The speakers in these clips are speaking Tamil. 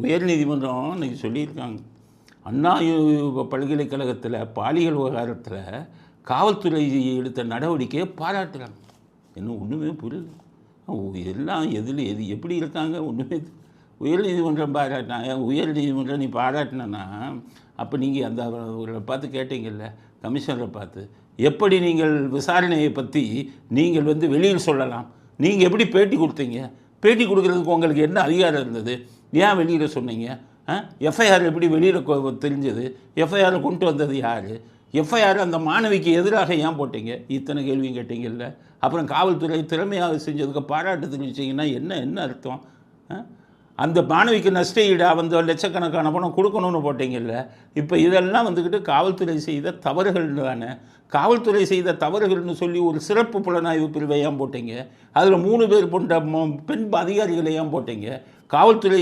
உயர்நீதிமன்றம் இன்றைக்கி சொல்லியிருக்காங்க. அண்ணா பல்கலைக்கழகத்தில் பாலியல் விவகாரத்தில் காவல்துறை எடுத்த நடவடிக்கையை பாராட்டுறாங்க. இன்னும் ஒன்றுமே புரியல. எல்லாம் எதில் எது எப்படி இருக்காங்க ஒன்றுமே உயர்நீதிமன்றம் பாராட்டினா உயர்நீதிமன்றம் நீ பாராட்டினா அப்போ நீங்கள் அந்த அவர்களை பார்த்து கேட்டீங்கல்ல கமிஷனரை பார்த்து எப்படி நீங்கள் விசாரணையை பற்றி நீங்கள் வந்து வெளியில் சொல்லலாம்? நீங்கள் எப்படி பேட்டி கொடுத்தீங்க? பேட்டி கொடுக்குறதுக்கு உங்களுக்கு என்ன அதிகாரம் இருந்தது? ஏன் வெளியில் சொன்னீங்க? எஃப்ஐஆர் எப்படி வெளியில் தெரிஞ்சது? எஃப்ஐஆரை கொண்டு வந்தது யார்? எஃப்ஐஆர் அந்த மாணவிக்கு எதிராக ஏன் போட்டீங்க? இத்தனை கேள்வியும் கேட்டீங்கல்ல. அப்புறம் காவல்துறை திறமையாக செஞ்சதுக்கு பாராட்டு தெரிவிச்சிங்கன்னா என்ன என்ன அர்த்தம்? ஆ? அந்த மாணவிக்கு நஷ்ட ஈடா வந்து லட்சக்கணக்கான பணம் கொடுக்கணும்னு போட்டீங்கல்ல இப்போ இதெல்லாம் வந்துக்கிட்டு காவல்துறை செய்த தவறுகள் தானே? காவல்துறை செய்த தவறுகள்னு சொல்லி ஒரு சிறப்பு புலனாய்வு பிரிவை ஏன் போட்டீங்க? அதில் மூணு பேர் போன்ற பெண் அதிகாரிகளை ஏன் போட்டீங்க? காவல்துறை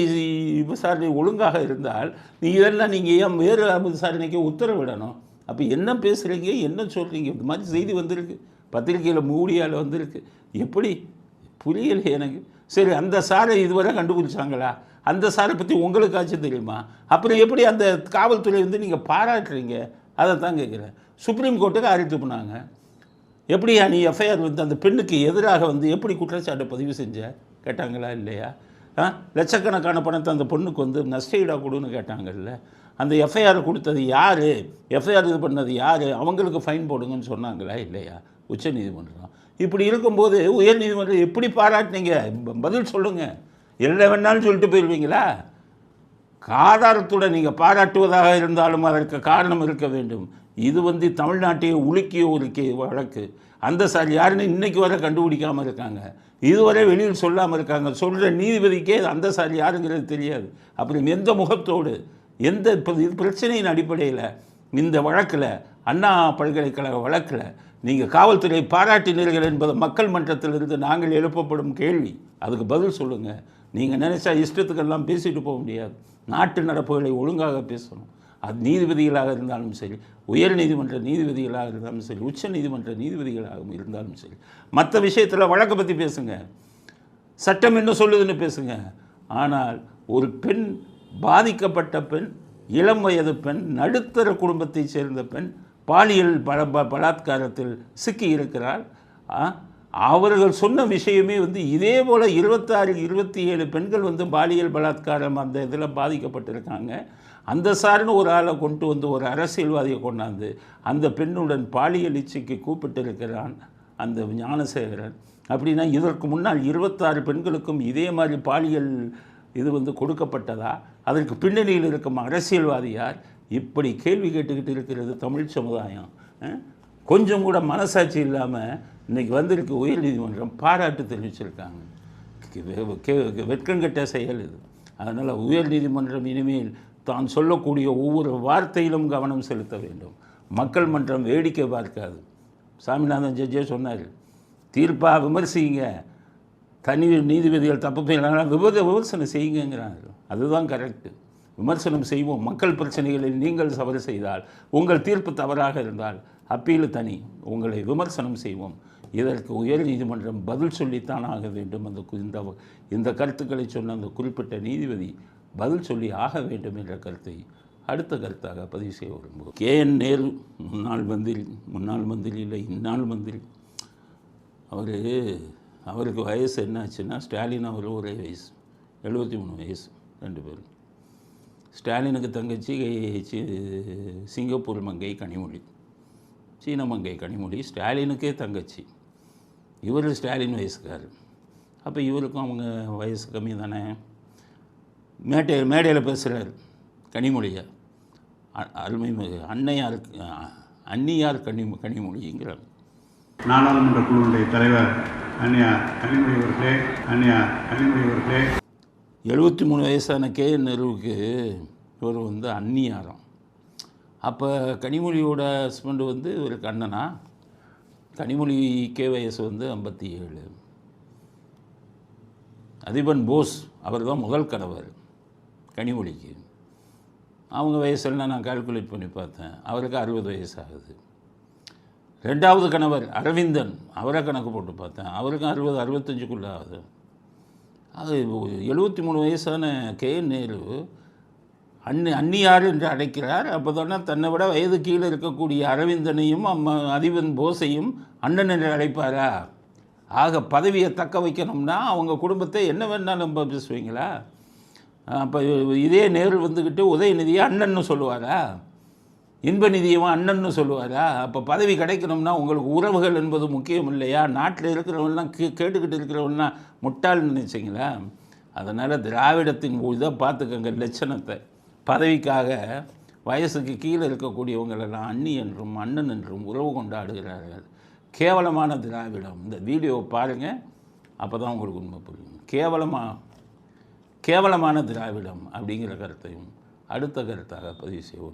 விசாரணை ஒழுங்காக இருந்தால் நீ இதெல்லாம் நீங்கள் ஏன் வேறு விசாரணைக்கு உத்தரவிடணும்? அப்போ என்ன பேசுகிறீங்க என்ன சொல்கிறீங்க இந்த மாதிரி செய்தி வந்திருக்கு. பத்திரிக்கையில் மூடியால் வந்திருக்கு. எப்படி? புரியலை எனக்கு. சரி அந்த சாரை இதுவரை கண்டுபிடிச்சாங்களா? அந்த சாரை பற்றி உங்களுக்காச்சும் தெரியுமா? அப்புறம் எப்படி அந்த காவல்துறை வந்து நீங்கள் பாராட்டுறீங்க? அதை தான் கேட்குறேன். சுப்ரீம் கோர்ட்டுக்கு அறிவித்து போனாங்க. எப்படியா நீ எஃப்ஐஆர் வந்து அந்த பெண்ணுக்கு எதிராக வந்து எப்படி குற்றச்சாட்டு பதிவு செஞ்ச? கேட்டாங்களா இல்லையா? ஆ லட்சக்கணக்கான பணத்தை அந்த பொண்ணுக்கு வந்து நஷ்டஈடாக கொடுன்னு கேட்டாங்கல்ல. அந்த எஃப்ஐஆர் கொடுத்தது யார்? எஃப்ஐஆர் இது பண்ணது யார்? அவங்களுக்கு ஃபைன் போடுங்கன்னு சொன்னாங்களா இல்லையா? உச்சநீதிமன்றம். இப்படி இருக்கும்போது உயர்நீதிமன்றம் எப்படி பாராட்டினீங்க? பதில் சொல்லுங்கள் என்ன வேணாலும் சொல்லிட்டு போயிடுவீங்களா ஆதாரத்துடன் நீங்கள் பாராட்டுவதாக இருந்தாலும் அதற்கு காரணம் இருக்க வேண்டும். இது வந்து தமிழ்நாட்டையே உலுக்கிய ஒரு கே வழக்கு. அந்த சார் யாருன்னு இன்றைக்கு வரை கண்டுபிடிக்காமல் இருக்காங்க. இதுவரை வெளியில் சொல்லாமல் இருக்காங்க. சொல்கிற நீதிபதிக்கே அந்த சார் யாருங்கிறது தெரியாது. அப்புறம் எந்த முகத்தோடு எந்த இப்போ இது பிரச்சனையின் அடிப்படையில் இந்த வழக்கில் அண்ணா பல்கலைக்கழக வழக்கில் நீங்கள் காவல்துறை பாராட்டினீர்கள் என்பது மக்கள் மன்றத்திலிருந்து நாங்கள் எழுப்பப்படும் கேள்வி. அதுக்கு பதில் சொல்லுங்கள் நீங்கள் நினைச்சா இஷ்டத்துக்கெல்லாம் பேசிட்டு போக முடியாது. நாட்டு நடப்புகளை ஒழுங்காக பேசணும். அது நீதிபதிகளாக இருந்தாலும் சரி உயர் நீதிமன்ற நீதிபதிகளாக இருந்தாலும் சரி உச்ச நீதிமன்ற நீதிபதிகளாக இருந்தாலும் சரி மற்ற விஷயத்தில் வழக்கை பற்றி பேசுங்க. சட்டம் என்ன சொல்லுதுன்னு பேசுங்க. ஆனால் ஒரு பெண் பாதிக்கப்பட்ட பெண் இளம் வயது பெண் நடுத்தர குடும்பத்தைச் சேர்ந்த பெண் பாலியல் பல ப- பலாத்காரத்தில் சிக்கி இருக்கிறார். அவர்கள் சொன்ன விஷயமே வந்து இதே போல் இருபத்தாறு இருபத்தி ஏழு பெண்கள் வந்து பாலியல் பலாத்காரம் அந்த இதில் பாதிக்கப்பட்டிருக்காங்க. அந்த சார்னு ஒரு ஆளை கொண்டு வந்து ஒரு அரசியல்வாதியை கொண்டாந்து அந்த பெண்ணுடன் பாலியல் இச்சைக்கு கூப்பிட்டிருக்கிறான் அந்த ஞானசேகரன். அப்படின்னா இதற்கு முன்னால் இருபத்தாறு பெண்களுக்கும் இதே மாதிரி பாலியல் இது வந்து கொடுக்கப்பட்டதா? அதற்கு பின்னணியில் இருக்கும் அரசியல்வாதி யார்? இப்படி கேள்வி கேட்டுக்கிட்டு இருக்கிறது தமிழ் சமுதாயம் கொஞ்சம் கூட மனசாட்சி இல்லாமல் இன்னைக்கு வந்திருக்கு உயர்நீதிமன்றம் பாராட்டு தெரிவிச்சிருக்காங்க. கே- வெட்கங்கெட்ட செயல் இது. அதனால் உயர்நீதிமன்றம் இனிமேல் தான் சொல்லக்கூடிய ஒவ்வொரு வார்த்தையிலும் கவனம் செலுத்த வேண்டும். மக்கள் மன்றம் வேடிக்கை பார்க்காது. சாமிநாதன் ஜட்ஜே சொன்னார் தீர்ப்பாக விமர்சிங்க. தனி நீதிபதிகள் தப்பு செய்யலாம் விபத விமர்சனம் செய்யுங்கிறாங்க அதுதான் கரெக்டு விமர்சனம் செய்வோம். மக்கள் பிரச்சனைகளில் நீங்கள் தவறு செய்தால் உங்கள் தீர்ப்பு தவறாக இருந்தால் அப்பீல் தனி உங்களை விமர்சனம் செய்வோம். இதற்கு உயர் நீதிமன்றம் பதில் சொல்லித்தான் ஆக வேண்டும் அந்த இந்த இந்த கருத்துக்களை சொன்ன அந்த குறிப்பிட்ட நீதிபதி பதில் சொல்லி ஆக வேண்டும் என்ற கருத்தை அடுத்த கருத்தாக பதிவு செய்ய விரும்புகிறோம். கே. என். நேரு முன்னாள் மந்திரி முன்னாள் மந்திரி இல்லை இந்நாள் மந்திரி. அவர் அவருக்கு வயசு என்னாச்சுன்னா ஸ்டாலின் அவர் ஒரே வயசு எழுபத்தி மூணு வயசு ரெண்டு பேரும். ஸ்டாலினுக்கு தங்கச்சி சிங்கப்பூர் மங்கை கனிமொழி. சீன மங்கை கனிமொழி ஸ்டாலினுக்கே தங்கச்சி. இவர் ஸ்டாலின் வயசுக்காரர் அப்போ இவருக்கும் அவங்க வயசு கம்மி தானே? மேட்டை மேடையில் பேசுகிறார் கனிமொழியை. அ- அருமை மிகு அன்னையார் அன்னியார் கனி கனிமொழிங்கிறார். நாடாளுமன்ற குழுவுடைய தலைவர் அன்னியா கனிமொழி அவர்களே அன்னியா கனிமொழி அவர்களே. எழுபத்தி மூணு வயசான கே என் நேருவுக்கு இவர் வந்து அந்நியாரம். அப்போ கனிமொழியோட ஹஸ்பண்டு வந்து ஒரு கண்ணனா. கனிமொழி கே வயசு வந்து ஐம்பத்தி ஏழு அதிபன் போஸ் அவர் தான் முதல் கணவர் கனிமொழிக்கு. அவங்க வயசெல்லாம் நான் கால்குலேட் பண்ணி பார்த்தேன். அவருக்கு அறுபது வயசு ஆகுது ரெண்டாவது கணவர் அரவிந்தன் அவரை கணக்கு போட்டு பார்த்தேன். அவருக்கும் அறுபது அறுபத்தஞ்சுக்குள்ளே ஆகுது அது எழுபத்தி மூணு வயசான கே நேரு அன்னி அந்நியார் என்று அழைக்கிறார். அப்போ தானே தன்னை விட வயது கீழே இருக்கக்கூடிய அரவிந்தனையும் அம்ம அதிபன் போஸையும் அண்ணன் என்று அழைப்பாரா? ஆக பதவியை தக்க வைக்கணும்னா அவங்க குடும்பத்தை என்ன வேணாலும் பேசுவீங்களா? அப்போ இதே நேரு வந்துக்கிட்டு உதயநிதியை அண்ணன்னு சொல்லுவாரா? இன்ப நிதியமாக அண்ணன்னு சொல்லுவாரா? அப்போ பதவி கிடைக்கணும்னா உங்களுக்கு உறவுகள் என்பது முக்கியம் இல்லையா? நாட்டில் இருக்கிறவன்லாம் கே கேட்டுக்கிட்டு இருக்கிறவன்லாம் முட்டாள்னு நினச்சிங்களா? அதனால் திராவிடத்தின் இதை பார்த்துக்கங்க லட்சணத்தை. பதவிக்காக வயசுக்கு கீழே இருக்கக்கூடியவங்களெல்லாம் அண்ணி என்றும் அண்ணன் என்றும் உறவு கொண்டாடுகிறார்கள். கேவலமான திராவிடம். இந்த வீடியோவை பாருங்கள் அப்போ தான் உங்களுக்கு உண்மை புரியும். கேவலமாக கேவலமான திராவிடம் அப்படிங்கிற கருத்தையும் அடுத்த கருத்தாக பதிவு செய்வோம்.